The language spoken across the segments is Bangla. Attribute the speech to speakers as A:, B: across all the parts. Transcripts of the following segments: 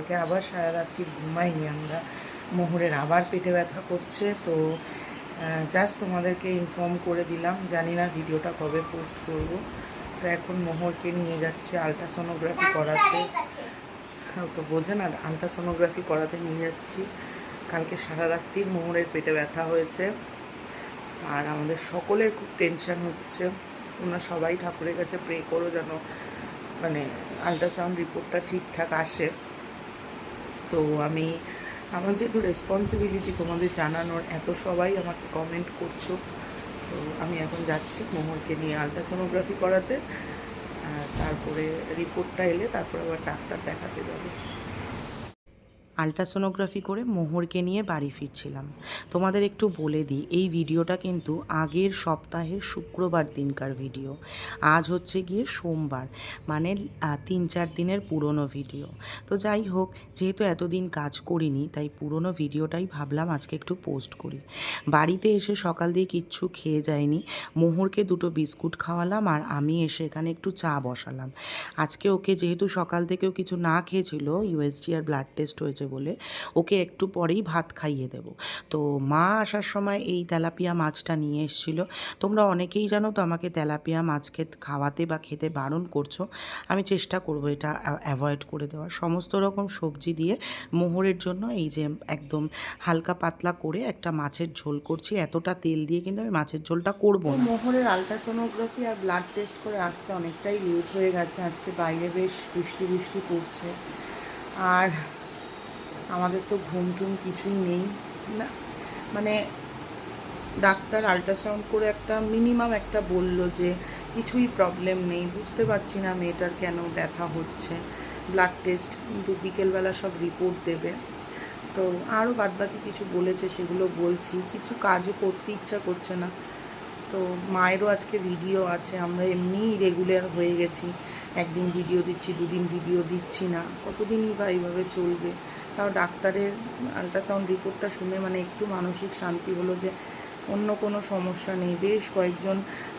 A: কালকে আবার সারা রাত্রি ঘুমাইনি আমরা। মোহরের আবার পেটে ব্যথা করছে, তো জাস্ট তোমাদেরকে ইনফর্ম করে দিলাম। জানি না ভিডিওটা কবে পোস্ট করব। তো এখন মোহরকে নিয়ে যাচ্ছে আলট্রাসোনোগ্রাফি করাতে। ও তো বোঝে না আলট্রাসোনোগ্রাফি করাতে নিয়ে যাচ্ছি। কালকে সারা রাত্রি মোহরের পেটে ব্যথা হয়েছে। আর আমাদের সকলের খুব টেনশন হচ্ছে। তোমরা সবাই ঠাকুরের কাছে প্রে করো যেন মানে আলট্রাসাউন্ড রিপোর্টটা ঠিকঠাক আসে। তো আমি, আমার যেহেতু রেসপন্সিবিলিটি তোমাদের জানানোর, এত সবাই আমাকে কমেন্ট করছ। তো আমি এখন যাচ্ছি মোহরকে নিয়ে আলট্রাসোনোগ্রাফি করাতে। তারপরে রিপোর্টটা এলে তারপরে আবার ডাক্তার দেখাতে যাবে। আলট্রাসোনোগ্রাফি করে মোহরকে নিয়ে বাড়ি ফিরছিলাম। তোমাদের একটু বলে দিই, এই ভিডিওটা কিন্তু আগের সপ্তাহের শুক্রবার দিনকার ভিডিও। আজ হচ্ছে গিয়ে সোমবার মানে তিন চার দিনের পুরনো ভিডিও। তো যাই হোক, যেহেতু এতদিন কাজ করিনি, তাই পুরনো ভিডিওটাই ভাবলাম আজকে একটু পোস্ট করি। বাড়িতে এসে সকাল দিয়ে কিচ্ছু খেয়ে যায়নি মোহরকে দুটো বিস্কুট খাওয়ালাম আর আমি এসে এখানে একটু চা বসালাম। আজকে ওকে যেহেতু সকাল থেকেও কিছু না খেয়েছিল ইউএসজি আর ব্লাড টেস্ট হয়েছে বলে ওকে একটু পরেই ভাত খাইয়ে দেব। তো মা আসার সময় এই তেলাপিয়া মাছটা নিয়ে এসেছিল। তোমরা অনেকেই জানো তো আমাকে তেলাপিয়া মাছ খেতে, খাওয়াতে বা খেতে বারণ করছ। আমি চেষ্টা করব এটা অ্যাভয়েড করে দেওয়ার। সমস্ত রকম সবজি দিয়ে মোহরের জন্য এই যে একদম হালকা পাতলা করে একটা মাছের ঝোল করছি। এতটা তেল দিয়ে কিন্তু আমি মাছের ঝোলটা করব না। মোহরের আলট্রাসোনোগ্রাফি আর ব্লাড টেস্ট করে আসতে অনেকটাই লেট হয়ে গেছে। আজকে বাইরে বেশ বৃষ্টি বৃষ্টি পড়ছে। আর আমাদের তো ঘুম টুম কিছুই নেই, না? মানে ডাক্তার আল্ট্রাসাউন্ড করে একটা মিনিমাম একটা বলল যে কিছুই প্রবলেম নেই, বুঝতে পারছি না মেয়েটার কেন ব্যথা হচ্ছে। ব্লাড টেস্ট কিন্তু বিকেলবেলা সব রিপোর্ট দেবে। তো আরও বাদবাকি কিছু বলেছে, সেগুলো বলছি। কিছু কাজও করতে ইচ্ছা করছে না। তো মায়েরও আজকে ভিডিও আছে, আমরা এমনিই রেগুলার হয়ে গেছি। একদিন ভিডিও দিচ্ছি, দুদিন ভিডিও দিচ্ছি না। কতদিনই বা এইভাবে চলবে? তাও ডাক্তারের আলট্রাসাউন্ড রিপোর্টটা শুনে মানে একটু মানসিক শান্তি হলো যে অন্য কোনো সমস্যা নেই। বেশ কয়েকজন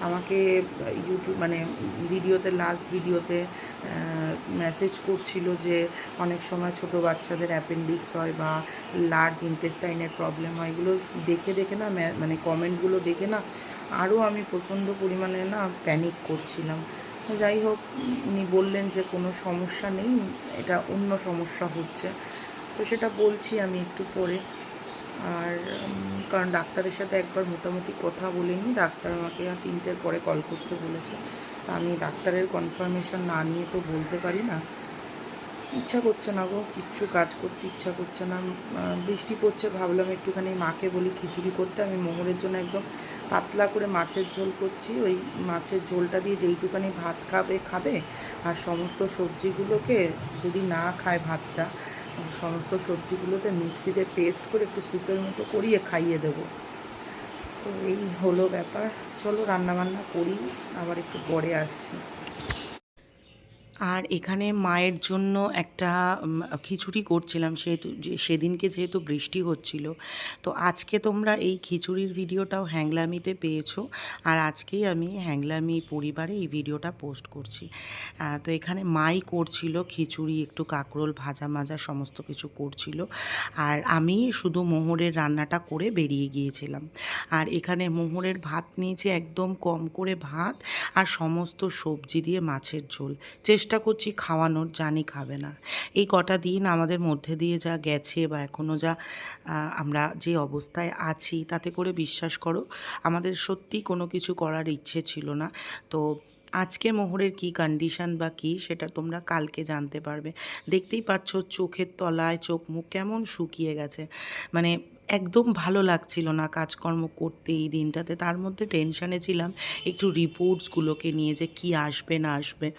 A: আমাকে ইউটিউব মানে ভিডিওতে লাস্ট ভিডিওতে মেসেজ করছিল যে অনেক সময় ছোট বাচ্চাদের অ্যাপেন্ডিক্স হয় বা লার্জ ইন্টেস্টাইনের প্রবলেম হয়। এগুলো দেখে দেখে না মানে কমেন্টগুলো দেখে না আরও আমি প্রচণ্ড পরিমাণে না প্যানিক করছিলাম। যাই হোক উনি বললেন যে কোনো সমস্যা নেই, এটা অন্য সমস্যা হচ্ছে। তো সেটা বলছি আমি একটু পরে। আর কারণ ডাক্তারের সাথে একবার মোটামুটি কথা বলে নিই। ডাক্তার আমাকে তিনটের পরে কল করতে বলেছে। তা আমি ডাক্তারের কনফার্মেশন না নিয়ে তো বলতে পারি না। ইচ্ছা করছে না গো, কিচ্ছু কাজ করতে ইচ্ছা করছে না। বৃষ্টি পড়ছে, ভাবলাম একটুখানি মাকে বলি খিচুড়ি করতে। আমি মোহরের জন্য একদম পাতলা করে মাছের ঝোল করছি। ওই মাছের ঝোলটা দিয়ে যেইটুখানি ভাত খাবে খাবে। আর সমস্ত সবজিগুলোকে যদি না খায় ভাতটা সমস্ত সবজিগুলোতে মিক্সিতে পেস্ট করে একটু স্যুপের মতো করিয়ে খাইয়ে দেব। তো এই হলো ব্যাপার। চলো রান্নাবান্না করি, আবার একটু পরে আসছি। আর এখানে মায়ের জন্য একটা খিচুড়ি করছিলাম সেহেতু সেদিনকে যেহেতু বৃষ্টি হচ্ছিল। তো আজকে তোমরা এই খিচুড়ির ভিডিওটাও হ্যাংলামিতে পেয়েছ আর আজকেই আমি হ্যাংলামি পরিবারে এই ভিডিওটা পোস্ট করছি। তো এখানে মাই করছিল খিচুড়ি, একটু কাঁকরোল, ভাজা মাজা সমস্ত কিছু করছিল। আর আমি শুধু মোহরের রান্নাটা করে বেরিয়ে গিয়েছিলাম। আর এখানে মোহরের ভাত নিয়েছে একদম কম করে ভাত আর সমস্ত সবজি দিয়ে মাছের ঝোল। চেষ্টা করছি খাওয়ানোর, জানি খাবে না। এই কটা দিন আমাদের মধ্যে দিয়ে যা গেছে বা এখনও যা আমরা যে অবস্থায় আছি, তাতে করে বিশ্বাস করো, আমাদের সত্যি কোনো কিছু করার ইচ্ছে ছিল না। তো আজকে মোহরের কি কন্ডিশন বা কি, সেটা তোমরা কালকে জানতে পারবে। দেখতেই পাচ্ছ চোখের তলায় চোখ মুখ কেমন শুকিয়ে গেছে। মানে একদম ভালো লাগছিল না কাজকর্ম করতে এই দিনটাতে। তার মধ্যে টেনশানে ছিলাম, একটু রিপোর্টসগুলোকে নিয়ে যে কি আসবে না আসবে।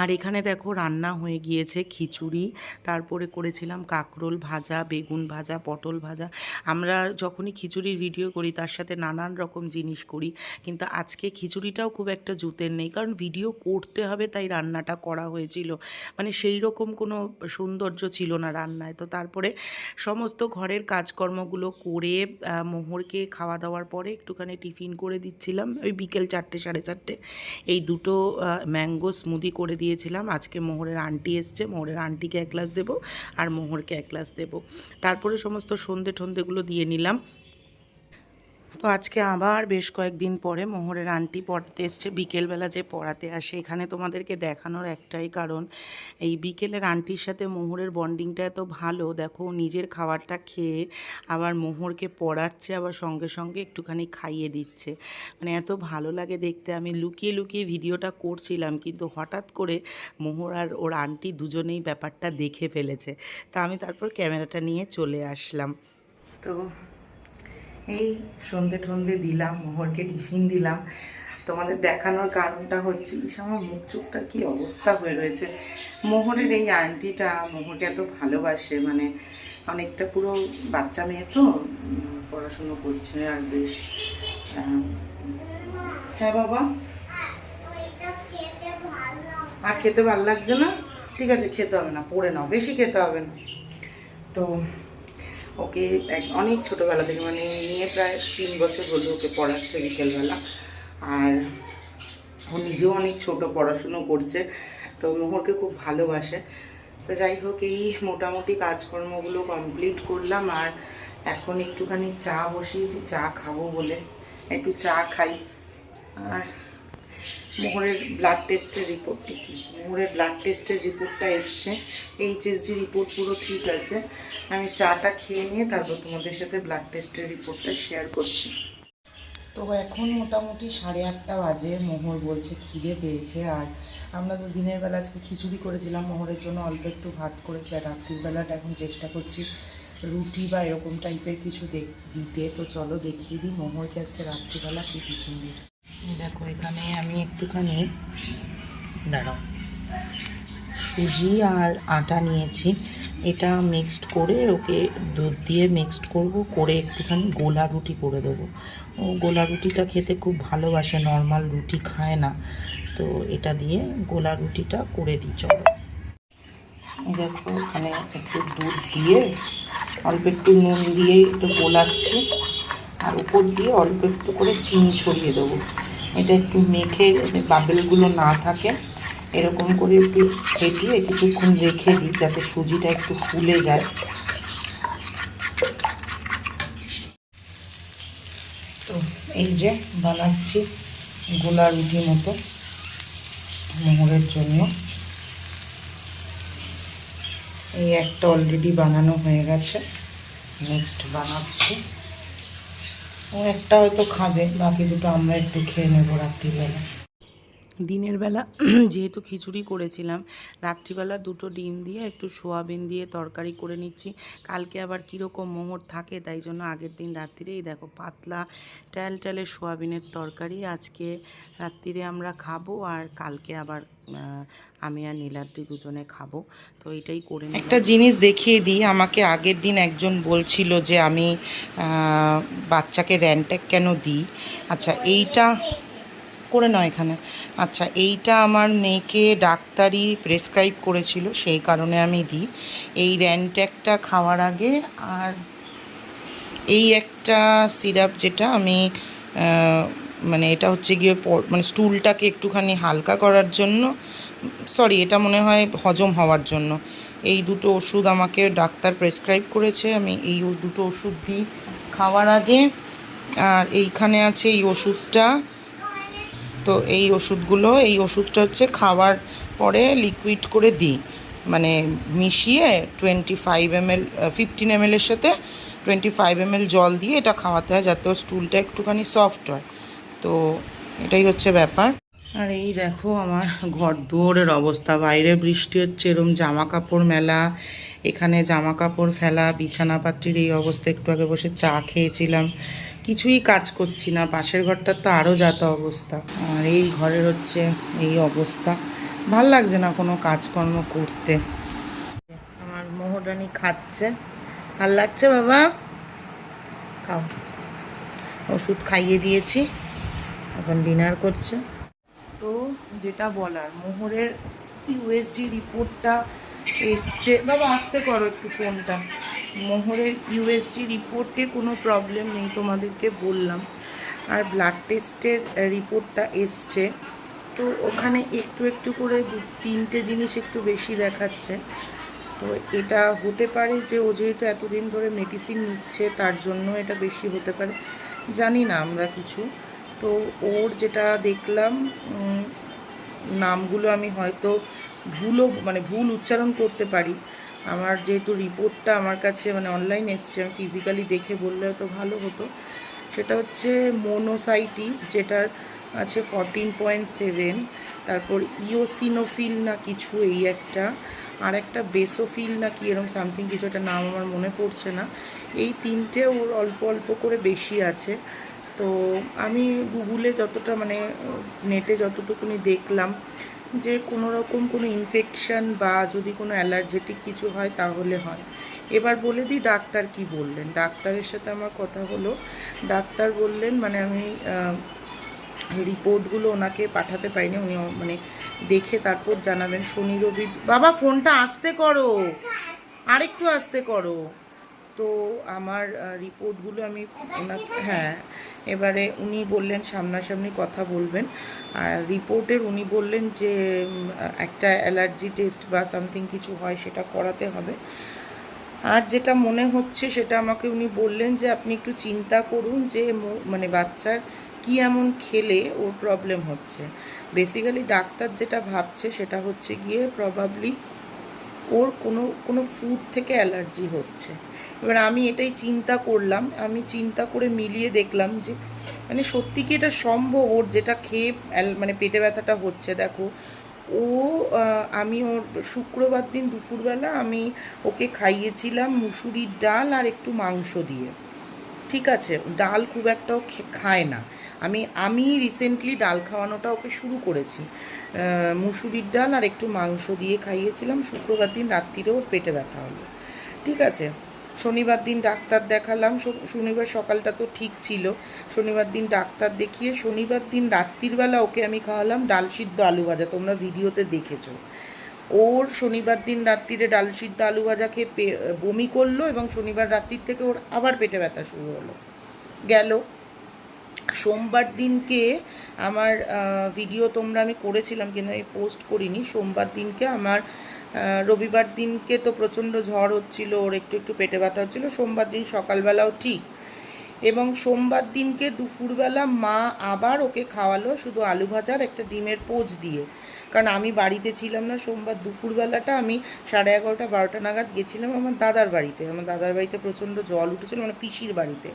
A: আর এখানে দেখো রান্না হয়ে গিয়েছে খিচুড়ি, তারপরে করেছিলাম কাঁকরোল ভাজা, বেগুন ভাজা, পটল ভাজা। আমরা যখনই খিচুড়ির ভিডিও করি, তার সাথে নানান রকম জিনিস করি, কিন্তু আজকে খিচুড়িটাও খুব একটা জুতের নেই, কারণ ভিডিও করতে হবে তাই রান্নাটা করা হয়েছিল। মানে সেই রকম কোনো সৌন্দর্য ছিল না রান্নায়। তো তারপরে সমস্ত ঘরের কাজকর্মগুলো করে মোহরকে খাওয়া দাওয়ার পরে একটুখানি টিফিন করে দিচ্ছিলাম। ওই বিকেল চারটে, সাড়ে চারটে। এই দুটো ম্যাঙ্গো স্মুদি করে দিয়েছিলাম। আজকে মোহরের আন্টি এসছে, মোহরের আন্টিকে এক গ্লাস দেবো আর মোহরকে এক গ্লাস দেবো। তারপরে সমস্ত সন্ধে ঠন্ধেগুলো দিয়ে নিলাম। তো আজকে আবার বেশ কয়েকদিন পরে মোহরের আন্টি পড়াতে এসছে, বিকেলবেলা যে পড়াতে আসে। এখানে তোমাদেরকে দেখানোর একটাই কারণ, এই বিকেলের আন্টির সাথে মোহরের বন্ডিংটা এত ভালো, দেখো নিজের খাবারটা খেয়ে আবার মোহরকে পড়াচ্ছে, আবার সঙ্গে সঙ্গে একটুখানি খাইয়ে দিচ্ছে। মানে এত ভালো লাগে দেখতে, আমি লুকিয়ে লুকিয়ে ভিডিওটা করছিলাম, কিন্তু হঠাৎ করে মোহর আর ওর আন্টি দুজনেই ব্যাপারটা দেখে ফেলেছে। তা আমি তারপর ক্যামেরাটা নিয়ে চলে আসলাম। তো এই সন্ধে ঠন্ধে দিলাম, মোহরকে টিফিন দিলাম। তোমাদের দেখানোর কারণটা হচ্ছে আমার মুখ চোখটার কী অবস্থা হয়ে রয়েছে। মোহরের এই আন্টিটা মোহরকে এত ভালোবাসে মানে অনেকটা পুরো বাচ্চা মেয়ে তো পড়াশুনো করছে আর বেশ হ্যাঁ বাবা? আর খেতে ভালো লাগছে না? ঠিক আছে, খেতে হবে না, পড়ে নাও, বেশি খেতে হবে না। তো ওকে অনেক ছোটোবেলা থেকে মানে নিয়ে প্রায় তিন বছর হলো ওকে পড়াচ্ছে বিকেলবেলা। আর ও নিজেও অনেক ছোট, পড়াশুনো করছে, তো মোহরকে খুব ভালোবাসে। তো যাই হোক, এই মোটামুটি কাজকর্মগুলো কমপ্লিট করলাম, আর এখন একটুখানি চা বসিয়েছি, চা খাব বলে। একটু চা খাই, আর মোহরের ব্লাড টেস্টের রিপোর্টটি কী? মোহরের ব্লাড টেস্টের রিপোর্টটা এসছে। এইচএসডি রিপোর্ট পুরো ঠিক আছে। আমি চাটা খেয়ে নিয়ে তারপর তোমাদের সাথে ব্লাড টেস্টের রিপোর্টটা শেয়ার করছি। তো এখন মোটামুটি সাড়ে আটটা বাজে, মোহর বলছে খিদে পেয়েছে। আর আমরা তো দিনের বেলা আজকে খিচুড়ি করেছিলাম মোহরের জন্য, অল্প একটু ভাত করেছি আর রাত্রিবেলাটা এখন চেষ্টা করছি রুটি বা এরকম টাইপের কিছু দিতে। তো চলো দেখিয়ে দিই মোহরকে আজকে রাত্রিবেলা কী টিফিন দিচ্ছি দেখো, এখানে আমি একটুখানি, দাঁড়াও, সুজি আর আটা নিয়েছি। এটা মিক্সড করে ওকে দুধ দিয়ে মিক্সড করব, করে একটুখানি গোলা রুটি করে দেবো। ও গোলা রুটিটা খেতে খুব ভালোবাসে নর্মাল রুটি খায় না। তো এটা দিয়ে গোলা রুটিটা করে দিই, চলো। দেখো ওখানে একটু দুধ দিয়ে অল্প একটু নুন দিয়ে একটু গোলাচ্ছি। আর উপর দিয়ে অল্প একটু করে চিনি ছড়িয়ে দেবো। এটা একটু মেখে বাবেলগুলো না থাকে, এরকম করে একটু ফেটিয়ে কিছুক্ষণ রেখে দিই যাতে সুজিটা একটু ফুলে যায়। তো এই যে বানাচ্ছি গোলা রুটি মতো মোহরের জন্য। এই একটা অলরেডি বানানো হয়ে গেছে। নেক্সট বানাচ্ছি। একটা হয়তো খাবে বাকি দুটো আমরা একটু খেয়ে নেব রাত্রিবেলা। দিনের বেলা যেহেতু খিচুড়ি করেছিলাম, রাত্রিবেলা দুটো ডিম দিয়ে একটু সোয়াবিন দিয়ে তরকারি করে নিচ্ছি। কালকে আবার কীরকম মোহর থাকে তাই জন্য আগের দিন রাত্রিরেই দেখো পাতলা ট্যাল ট্যালে সোয়াবিনের তরকারি আজকে রাত্রিরে আমরা খাব আর কালকে আবার আমি আর নীলাদ্রি দুজনে খাব। তো এটাই করে একটা জিনিস দেখিয়ে দিই, আমাকে আগের দিন একজন বলছিল যে আমি বাচ্চাকে র্যান্টেক কেন দিই? আচ্ছা এইটা করে নাও এখানে। আচ্ছা এইটা আমার মেয়েকে ডাক্তারি প্রেসক্রাইব করেছিল, সেই কারণে আমি দিই। এই র্যানট্যাকটা খাওয়ার আগে আর এই একটা সিরাপ যেটা আমি মানে এটা হচ্ছে গিয়ে মানে স্টুলটাকে একটুখানি হালকা করার জন্য সরি এটা মনে হয় হজম হওয়ার জন্য। এই দুটো ওষুধ আমাকে ডাক্তার প্রেসক্রাইব করেছে, আমি এই দুটো ওষুধ দিই খাওয়ার আগে। আর এইখানে আছে এই ওষুধটা। তো এই ওষুধগুলো, এই ওষুধটা হচ্ছে খাওয়ার পরে লিকুইড করে দিই। মানে মিশিয়ে টোয়েন্টি ফাইভ এমএল ফিফটিন এমএলের সাথে টোয়েন্টি ফাইভ এম এল জল দিয়ে এটা খাওয়াতে হয় যাতে স্টুলটা একটুখানি সফট হয়। তো এটাই হচ্ছে ব্যাপার। আর এই দেখো আমার ঘর দুয়ারের অবস্থা। বাইরে বৃষ্টি হচ্ছে, এরম জামা কাপড় মেলা, এখানে জামা কাপড় ফেলা, বিছানাপাত্রির এই অবস্থা। একটু আগে বসে চা খেয়েছিলাম। কিছুই কাজ করছি না। পাশের ঘরটার তো আরও যাতা অবস্থা। আর এই ঘরের হচ্ছে এই অবস্থা। ভালো লাগছে না কোনো কাজকর্ম করতে। আমার মোহরানি খাচ্ছে। ভালো লাগছে বাবা? খাও। ওষুধ খাইয়ে দিয়েছি। এখন ডিনার করছে। তো যেটা বলার, মোহরের ইউএসজি রিপোর্টটা এসছে। বাবা, আসতে করো একটু ফোনটা। মোহরের ইউএসজি রিপোর্টে কোনো প্রবলেম নেই, তোমাদেরকে বললাম। আর ব্লাড টেস্টের রিপোর্টটা এসছে। তো ওখানে একটু একটু করে দু, তিনটে জিনিস একটু বেশি দেখাচ্ছে। তো এটা হতে পারে যে ও যেহেতু এতদিন ধরে মেডিসিন নিচ্ছে, তার জন্য এটা বেশি হতে পারে। জানি না আমরা কিছু। তো ওর যেটা দেখলাম নামগুলো আমি হয়তো ভুলও মানে ভুল উচ্চারণ করতে পারি। আমার যেহেতু রিপোর্টটা আমার কাছে মানে অনলাইন এসছে, আমি ফিজিক্যালি দেখে বললে হয়তো ভালো হতো। সেটা হচ্ছে মোনোসাইটিস যেটার আছে ফরটিন পয়েন্ট সেভেন তারপর ইওসিনোফিল না কিছু এই একটা, আর একটা বেসোফিল না কি এরকম সামথিং কিছু একটা নাম আমার মনে পড়ছে না। এই তিনটে ওর অল্প অল্প করে বেশি আছে। তো আমি গুগলে যতটা মানে নেটে যতটুকুনি দেখলাম যে কোনো রকম কোনো ইনফেকশন বা যদি কোনো অ্যালার্জেটিক কিছু হয় তাহলে হয়। এবার বলে দিই ডাক্তার কি বললেন? ডাক্তারের সাথে আমার কথা হলো। ডাক্তার বললেন মানে আমি রিপোর্টগুলো ওনাকে পাঠাতে পারিনি, উনি মানে দেখে তারপর জানাবেন। শনি রবি, বাবা ফোনটা আসতে করো। আরেকটু আসতে করো। তো আমার রিপোর্টগুলো আমি ওনাকে হ্যাঁ এবারে উনি বললেন সামনাসামনি কথা বলবেন। আর রিপোর্টের উনি বললেন যে একটা অ্যালার্জি টেস্ট বা সামথিং কিছু হয় সেটা করাতে হবে। আর যেটা মনে হচ্ছে সেটা আমাকে উনি বললেন যে আপনি একটু চিন্তা করুন যে মানে বাচ্চার কি এমন খেলে ওর প্রবলেম হচ্ছে। বেসিক্যালি ডাক্তার যেটা ভাবছে সেটা হচ্ছে গিয়ে প্রবাবলি ওর কোনো কোনো ফুড থেকে অ্যালার্জি হচ্ছে। এবার আমি এটাই চিন্তা করলাম, আমি চিন্তা করে মিলিয়ে দেখলাম যে মানে সত্যি কি এটা সম্ভব? ওর যেটা খেয়ে মানে পেটে ব্যথাটা হচ্ছে, দেখো। ও আমি ওর শুক্রবার দিন দুপুরবেলা আমি ওকে খাইয়েছিলাম মুসুরির ডাল আর একটু মাংস দিয়ে। ঠিক আছে, ডাল খুব একটা খায় না। আমি আমি রিসেন্টলি ডাল খাওয়ানোটা ওকে শুরু করেছি। মুসুরির ডাল আর একটু মাংস দিয়ে খাইয়েছিলাম শুক্রবার দিন রাত্রিরে ওর পেটে ব্যথা হলো। ঠিক আছে শনিবার দিন ডাক্তার দেখালাম শনিবার সকালটা তো ঠিক ছিল। শনিবার দিন ডাক্তার দেখিয়ে শনিবার দিন রাত্রির বেলা ওকে আমি খাওয়ালাম ডাল সিদ্ধ আলু ভাজা, তোমরা ভিডিওতে দেখেছ। ওর শনিবার দিন রাত্রিরে ডাল সিদ্ধ আলু ভাজা খেয়ে বমি করল এবং শনিবার রাত্রির থেকে ওর আবার পেটে ব্যথা শুরু হলো। গেল। সোমবার দিনকে আমার ভিডিও তোমরা আমি করেছিলাম, কিন্তু আমি পোস্ট করিনি। সোমবার দিনকে আমার রবিবার দিনকে তো প্রচণ্ড ঝড় হচ্ছিল, ওর একটু একটু পেটে ব্যথা হচ্ছিল। সোমবার দিন সকালবেলাও ঠিক। এবং সোমবার দিনকে দুপুরবেলা মা আবার ওকে খাওয়ালো শুধু আলু ভাজার একটা ডিমের পোচ দিয়ে। কারণ আমি বাড়িতে ছিলাম না, সোমবার দুপুরবেলাটা আমি সাড়ে এগারোটা, বারোটা নাগাদ গেছিলাম আমার দাদার বাড়িতে। আমার দাদার বাড়িতে প্রচণ্ড জল উঠেছিল মানে পিসির বাড়িতে।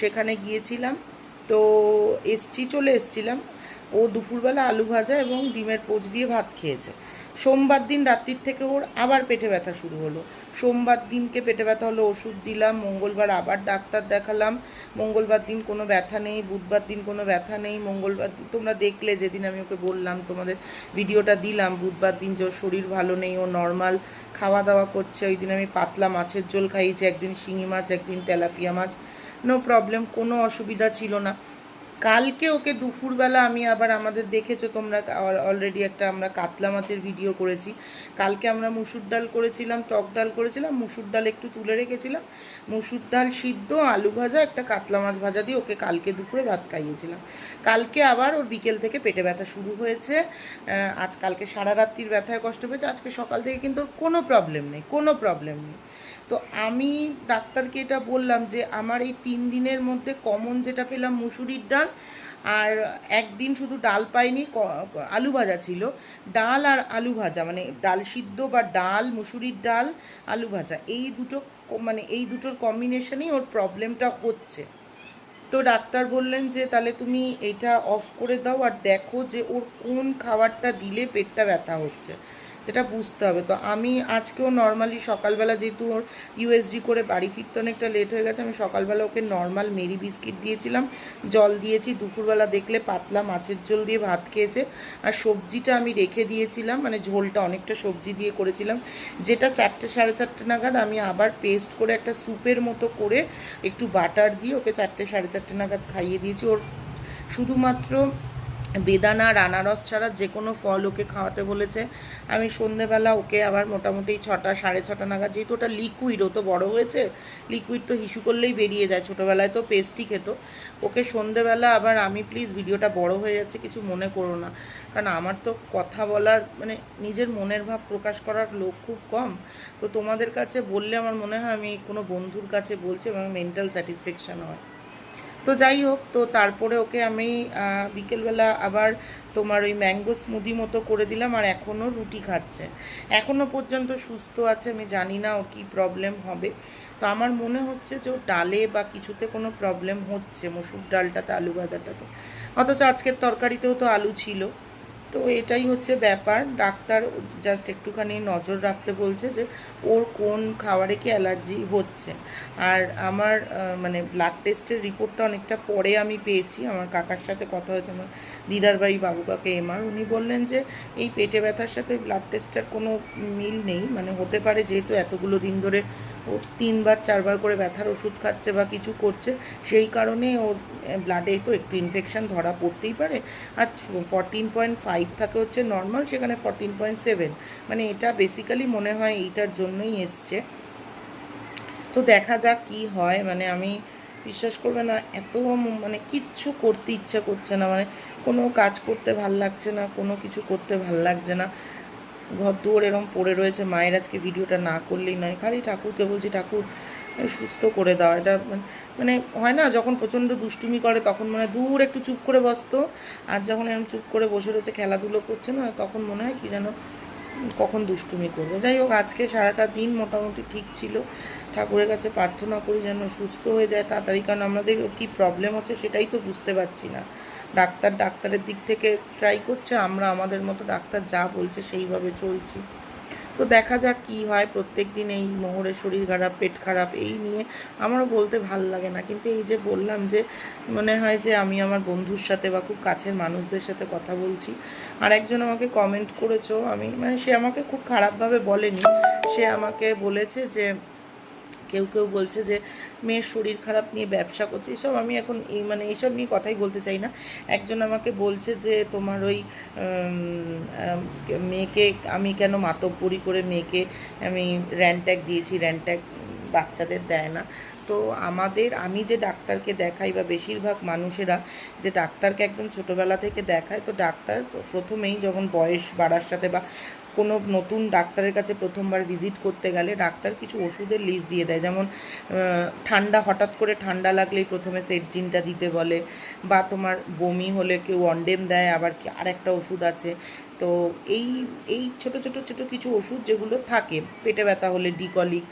A: সেখানে গিয়েছিলাম। তো এসছি, চলে এসছিলাম। ও দুপুরবেলা আলু ভাজা এবং ডিমের পোচ দিয়ে ভাত খেয়েছে। সোমবার দিন রাত্রির থেকে ওর আবার পেটে ব্যথা শুরু হলো। সোমবার দিনকে পেটে ব্যথা হলো, ওষুধ দিলাম, মঙ্গলবার আবার ডাক্তার দেখালাম। মঙ্গলবার দিন কোনো ব্যথা নেই, বুধবার দিন কোনো ব্যথা নেই। মঙ্গলবার তোমরা দেখলে, যেদিন আমি ওকে বললাম, তোমাদের ভিডিওটা দিলাম, বুধবার দিন যে শরীর ভালো নেই, ও নর্মাল খাওয়া দাওয়া করছে, ওই দিন আমি পাতলা মাছের ঝোল খাইয়েছি, একদিন শিঙি মাছ, একদিন তেলাপিয়া মাছ। নো প্রবলেম, কোনো অসুবিধা ছিল না। কালকে ওকে দুপুরবেলা আমি আবার আমাদের দেখেছ তোমরা অলরেডি একটা আমরা কাতলা মাছের ভিডিও করেছি। কালকে আমরা মুসুর ডাল করেছিলাম, টক ডাল করেছিলাম, মুসুর ডাল একটু তুলে রেখেছিলাম। মুসুর ডাল সিদ্ধ, আলু ভাজা, একটা কাতলা মাছ ভাজা দিয়ে ওকে কালকে দুপুরে ভাত খাইয়েছিলাম। কালকে আবার ওর বিকেল থেকে পেটে ব্যথা শুরু হয়েছে। আজ কালকে সারা রাত্রির ব্যথায় কষ্ট পেয়েছে। আজকে সকাল থেকে কিন্তু ওর কোনো প্রবলেম নেই, কোনো প্রবলেম নেই। তো আমি ডাক্তারকে এটা বললাম যে আমার এই তিন দিনের মধ্যে কমন যেটা পেলাম মুসুরির ডাল আর একদিন শুধু ডাল পাইনি আলু ভাজা ছিল। ডাল আর আলু ভাজা মানে ডাল সিদ্ধ বা ডাল, মুসুরির ডাল, আলু ভাজা, এই দুটো মানে এই দুটোর কম্বিনেশনেই ওর প্রবলেমটা হচ্ছে। তো ডাক্তার বললেন যে তাহলে তুমি এটা অফ করে দাও আর দেখো যে ওর কোন খাবারটা দিলে পেটটা ব্যথা হচ্ছে। যেটা বুঝতে হবে। তো আমি আজকেও নর্মালি সকালবেলা যেহেতু ওর ইউএসজি করে বাড়ি ফিরতে অনেকটা লেট হয়ে গেছে, আমি সকালবেলা ওকে নর্মাল মেরি বিস্কিট দিয়েছিলাম, জল দিয়েছি, দুপুরবেলা দেখলে পাতলা মাছের ঝোল দিয়ে ভাত খেয়েছে, আর সবজিটা আমি রেখে দিয়েছিলাম মানে ঝোলটা অনেকটা সবজি দিয়ে করেছিলাম, যেটা চারটে সাড়ে চারটে নাগাদ আমি আবার পেস্ট করে একটা স্যুপের মতো করে একটু বাটার দিয়ে ওকে চারটে সাড়ে চারটে নাগাদ খাইয়ে দিয়েছি। ওর শুধুমাত্র বেদানা, রানারস ছাড়া যে কোনো ফল ওকে খাওয়াতে বলেছে। আমি সন্ধেবেলা ওকে আবার মোটামুটি ছটা, সাড়ে ছটা নাগাদ, যেহেতু ওটা লিকুইড ও তো বড় হয়েছে লিকুইড তো হিসু করলেই বেরিয়ে যায়, ছোটোবেলায় তো পেস্টই খেত। ওকে সন্ধেবেলা আবার আমি প্লিজ ভিডিওটা বড় হয়ে যাচ্ছে, কিছু মনে করো না। কারণ আমার তো কথা বলার মানে নিজের মনের ভাব প্রকাশ করার লোক খুব কম। তো তোমাদের কাছে বললে আমার মনে হয় আমি কোনো বন্ধুর কাছে বলছি এবং মেন্টাল স্যাটিসফ্যাকশান হয়। তো যাই হোক, তো তারপরে ওকে আমি বিকেলবেলা আবার তোমার ওই ম্যাঙ্গো স্মুদি মতো করে দিলাম আর এখনও রুটি খাচ্ছে। এখনও পর্যন্ত সুস্থ আছে, আমি জানি না ও কী প্রবলেম হবে। তো আমার মনে হচ্ছে যে ও ডালে বা কিছুতে কোনো প্রবলেম হচ্ছে, মসুর ডালটাতে আলু ভাজাটাতে। অথচ আজকের তরকারিতেও তো আলু ছিল। তো এটাই হচ্ছে ব্যাপার। ডাক্তার জাস্ট একটুখানি নজর রাখতে বলছে যে, ওর কোন খাবারে কি অ্যালার্জি হচ্ছে। আর আমার মানে ব্লাড টেস্টের রিপোর্টটা অনেকটা পরে আমি পেয়েছি। আমার কাকার সাথে কথা হয়েছে, আমার দিদার বাড়ি বাবু কাকে এমার উনি বললেন যে, এই পেটে ব্যথার সাথে ব্লাড টেস্টের কোনো মিল নেই। মানে হতে পারে যেহেতু এতগুলো দিন ধরে তিনবার, চারবার করে ব্যথার ওষুধ খাচ্ছে বা কিছু করছে, সেই কারণে ওর ব্লাডে তো একটু ইনফেকশন ধরা পড়তেই পারে। আর ফরটিন পয়েন্ট ফাইভ থাকে হচ্ছে নর্মাল সেখানে ফরটিন পয়েন্ট সেভেন মানে এটা বেসিক্যালি মনে হয় এইটার জন্যই এসছে। তো দেখা যাক কি হয় মানে আমি বিশ্বাস করবে না, এত মানে কিচ্ছু করতে ইচ্ছা করছে না। মানে কোনো কাজ করতে ভালো লাগছে না, কোনো কিছু করতে ভালো লাগছে না। ঘর দুয়ার এরম পড়ে রয়েছে, মায়ের আজকে ভিডিওটা না করলেই নয়। খালি ঠাকুরকে বলছি, ঠাকুর সুস্থ করে দাও। এটা মানে- মানে হয় না, যখন প্রচণ্ড দুষ্টুমি করে, তখন মানে দূর একটু চুপ করে বসতো। আর যখন এরকম চুপ করে বসে রয়েছে, খেলাধুলো করছে না, তখন মনে হয় কি যেন কখন দুষ্টুমি করবে। যাই হোক, আজকে সারাটা দিন মোটামুটি ঠিক ছিল। ঠাকুরের কাছে প্রার্থনা করি যেন সুস্থ হয়ে যায় তাড়াতাড়ি, কারণ আমাদের কী প্রবলেম হচ্ছে সেটাই তো বুঝতে পারছি না। ডাক্তার ডাক্তারের দিক থেকে ট্রাই করছে, আমরা আমাদের মতো ডাক্তার যা বলছে সেইভাবে চলছি। তো দেখা যাক কি হয়, প্রত্যেক দিন এই মোহরের শরীর খারাপ, পেট খারাপ, এই নিয়ে আমারও বলতে ভালো লাগে না। কিন্তু এই যে বললাম যে, মনে হয় যে আমি আমার বন্ধুর সাথে বা খুব কাছের মানুষদের সাথে কথা বলছি, আর একজন আমাকে কমেন্ট করেছ, আমি মানে সে আমাকে খুব খারাপভাবে বলেনি। সে আমাকে বলেছে যে কেউ কেউ বলছে যে, মেয়ের শরীর খারাপ নিয়ে ব্যবসা করছে। এসব আমি এখন এই মানে এইসব নিয়ে কথাই বলতে চাই না। একজন আমাকে বলছে যে, তোমার ওই মেয়েকে আমি কেন মাতব্বরি করে মেয়েকে আমি র্যান্ট্যাগ দিয়েছি র্যান্ট্যাগ বাচ্চাদের দেয় না? তো আমাদের, আমি যে ডাক্তারকে দেখাই বা বেশিরভাগ মানুষেরা যে ডাক্তারকে একদম ছোটোবেলা থেকে দেখায়, তো ডাক্তার প্রথমেই যখন বয়স বাড়ার সাথে বা কোনো নতুন ডাক্তারের কাছে প্রথমবার ভিজিট করতে গেলে ডাক্তার কিছু ওষুধের লিস্ট দিয়ে দেয়। যেমন ঠান্ডা, হঠাৎ করে ঠান্ডা লাগলেই প্রথমে সেটজিনটা দিতে বলে বা তোমার বমি হলে কেউ অন্ডেম দেয়, আবার কি আরেকটা ওষুধ আছে। তো এই এই ছোট ছোট ছোট কিছু ওষুধ যেগুলো থাকে, পেটে ব্যথা হলে ডিকলিক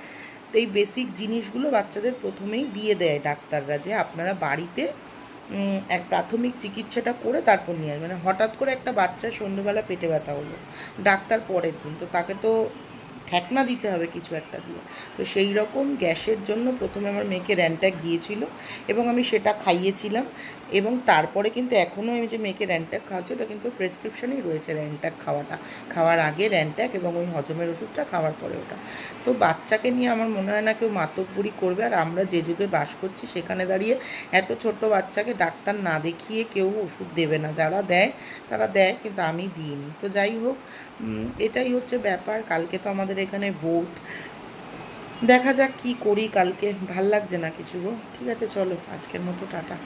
A: তো এই বেসিক জিনিসগুলো বাচ্চাদের প্রথমেই দিয়ে দেয় ডাক্তাররা যে আপনারা বাড়িতে এক প্রাথমিক চিকিৎসাটা করে তারপর নিয়ে আসবে। মানে হঠাৎ করে একটা বাচ্চা সন্ধ্যেবেলা পেটে ব্যথা হলো, ডাক্তার পরের দিন, তো তাকে তো ঠেকনা দিতে হবে কিছু একটা দিয়ে। তো সেই রকম গ্যাসের জন্য প্রথমে আমার মেয়েকে র্যান্ট্যাক দিয়েছিল এবং আমি সেটা খাইয়েছিলাম এবং তারপরে কিন্তু এখনও আমি যে মেয়েকে র্যান্ট্যাক খাওয়াচ্ছি, ওটা কিন্তু প্রেসক্রিপশনেই রয়েছে র্যান্ট্যাক খাওয়াটা। খাওয়ার আগে র্যান্ট্যাক এবং ওই হজমের ওষুধটা খাওয়ার পরে ওটা। তো বাচ্চাকে নিয়ে আমার মনে হয় না কেউ মাতব্বরি করবে আর আমরা যে যুগে বাস করছি সেখানে দাঁড়িয়ে এত ছোট্ট বাচ্চাকে ডাক্তার না দেখিয়ে কেউ ওষুধ দেবে না। যারা দেয় তারা দেয় কিন্তু আমি দিইনি। তো যাই হোক এটাই হচ্ছে ব্যাপার। কালকে তো আমাদের এখানে ভোট দেখা যাক কি করি কালকে। ভালো লাগছে না কিছু গো। ঠিক আছে, চলো। আজকের মতো টাটা।